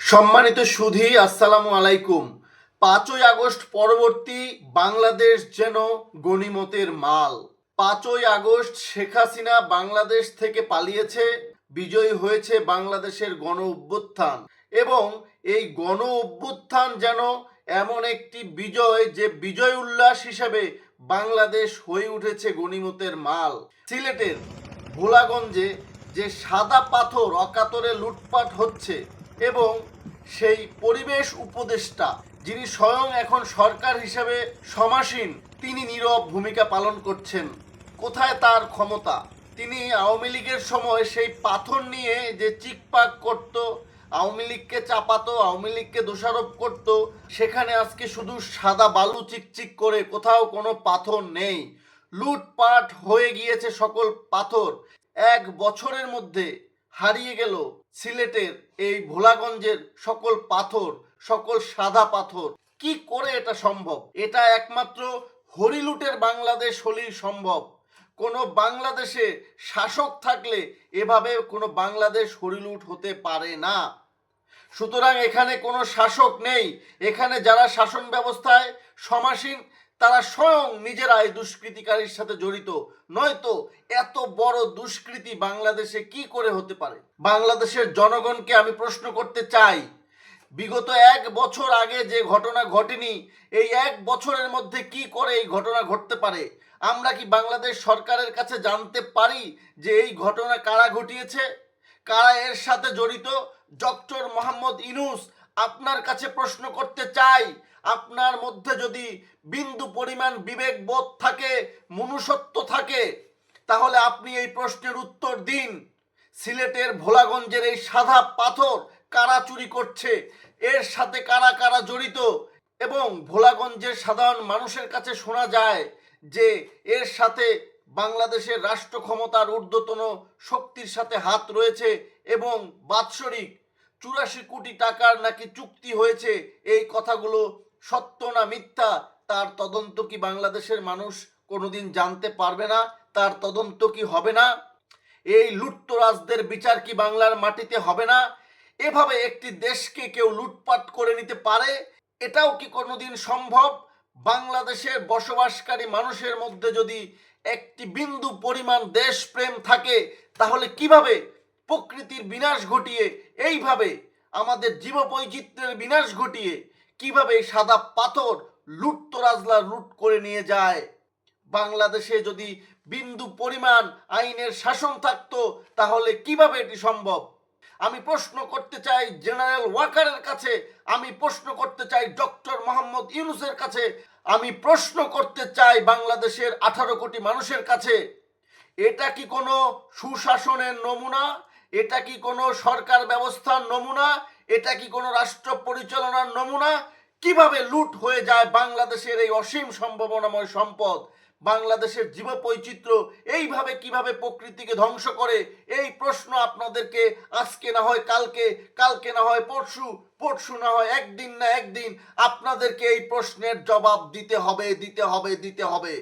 সম্মানিত সুধী, আসসালামু আলাইকুম। পাঁচই আগস্ট পরবর্তী বাংলাদেশ যেন গণিমতের মাল। পাঁচই আগস্ট শেখ হাসিনা বাংলাদেশ থেকে পালিয়েছে, বিজয়ী হয়েছে বাংলাদেশের গণ অভ্যুত্থান। এবং এই গণ অভ্যুত্থান যেন এমন একটি বিজয়, যে বিজয় উল্লাস হিসেবে বাংলাদেশ হয়ে উঠেছে গণিমতের মাল। সিলেটের ভোলাগঞ্জে যে সাদা পাথর অকাতরে লুটপাট হচ্ছে এবং সেই পরিবেশ উপদেষ্টা, যিনি স্বয়ং এখন সরকার হিসেবে সমাসীন, তিনি নীরব ভূমিকা পালন করছেন। কোথায় তার ক্ষমতা? তিনি আওয়ামী লীগের সময় সেই পাথর নিয়ে যে চিকপাক করত, আওয়ামী লীগকে চাপাতো, আওয়ামী লীগকে দোষারোপ করত, সেখানে আজকে শুধু সাদা বালু চিকচিক করে কোথাও কোনো পাথর নেই। লুটপাট হয়ে গিয়েছে সকল পাথর। এক বছরের মধ্যে হারিয়ে গেল সিলেটের এই ভোলাগঞ্জের সকল পাথর, সকল সাদা পাথর। কি করে এটা সম্ভব? এটা একমাত্র হরিলুটের বাংলাদেশ হলেই সম্ভব। কোনো বাংলাদেশে শাসক থাকলে এভাবে কোনো বাংলাদেশ হরিলুট হতে পারে না। সুতরাং এখানে কোনো শাসক নেই। এখানে যারা শাসন ব্যবস্থায় সমাসীন তারা স্বয়ং নিজেরা এই দুষ্কৃতিকারীর সাথে জড়িত। নয়তো এত বড় দুষ্কৃতি বাংলাদেশে কি করে হতে পারে? বাংলাদেশের জনগণকে আমি প্রশ্ন করতে চাই, বিগত এক বছর আগে যে ঘটনা ঘটেনি, এই এক বছরের মধ্যে কি করে এই ঘটনা ঘটতে পারে? আমরা কি বাংলাদেশ সরকারের কাছে জানতে পারি যে এই ঘটনা কারা ঘটিয়েছে? কারা এর সাথে জড়িত? ডক্টর মোহাম্মদ ইনুস আপনার কাছে প্রশ্ন করতে চাই আপনার মধ্যে যদি বিন্দু পরিমাণ বিবেকবোধ থাকে, মনুষ্যত্ব থাকে, তাহলে আপনি এই প্রশ্নের উত্তর দিন। সিলেটের ভোলাগঞ্জের এই সাদা পাথর কারা চুরি করছে, এর সাথে কারা কারা জড়িত? এবং ভোলাগঞ্জের সাধারণ মানুষের কাছে শোনা যায় যে, এর সাথে বাংলাদেশের রাষ্ট্র ক্ষমতার ঊর্ধ্বতন শক্তির সাথে হাত রয়েছে এবং বাৎসরিক চুরাশি কোটি টাকার নাকি চুক্তি হয়েছে, এই কথাগুলো সত্য না মিথ্যা, তার তদন্ত কি বাংলাদেশের মানুষ কোনোদিন জানতে পারবে না? তার তদন্ত কি হবে না? এই লুটতরাজদের বিচার কি বাংলার মাটিতে হবে না? এভাবে একটি দেশকে কেউ লুটপাট করে নিতে পারে? এটাও কি কোনোদিন সম্ভব? বাংলাদেশের বসবাসকারী মানুষের মধ্যে যদি একটি বিন্দু পরিমাণ দেশপ্রেম থাকে, তাহলে কীভাবে প্রকৃতির বিনাশ ঘটিয়ে, এইভাবে আমাদের জীববৈচিত্র্যের বিনাশ ঘটিয়ে কীভাবে সাদা পাথর লুটতরাজলা লুট করে নিয়ে যায়? বাংলাদেশে যদি বিন্দু পরিমাণ আইনের শাসন থাকতো, তাহলে কীভাবে এটি সম্ভব? আমি প্রশ্ন করতে চাই জেনারেল ওয়াকারের কাছে, আমি প্রশ্ন করতে চাই ডক্টর মোহাম্মদ ইউনুসের কাছে, আমি প্রশ্ন করতে চাই বাংলাদেশের আঠারো কোটি মানুষের কাছে। এটা কি কোনো সুশাসনের নমুনা? এটা কি কোনো সরকার ব্যবস্থার নমুনা? এটা কি কোনো রাষ্ট্র পরিচালনার নমুনা? কীভাবে লুট হয়ে যায় বাংলাদেশের এই অসীম সম্ভাবনাময় সম্পদ? বাংলাদেশের জীববৈচিত্র্য এইভাবে কীভাবে প্রকৃতিকে ধ্বংস করে? এই প্রশ্ন আপনাদেরকে আজকে না হয় কালকে কালকে না হয় পরশু পরশু না হয় একদিন না একদিন আপনাদেরকে এই প্রশ্নের জবাব দিতে হবে দিতে হবে দিতে হবে।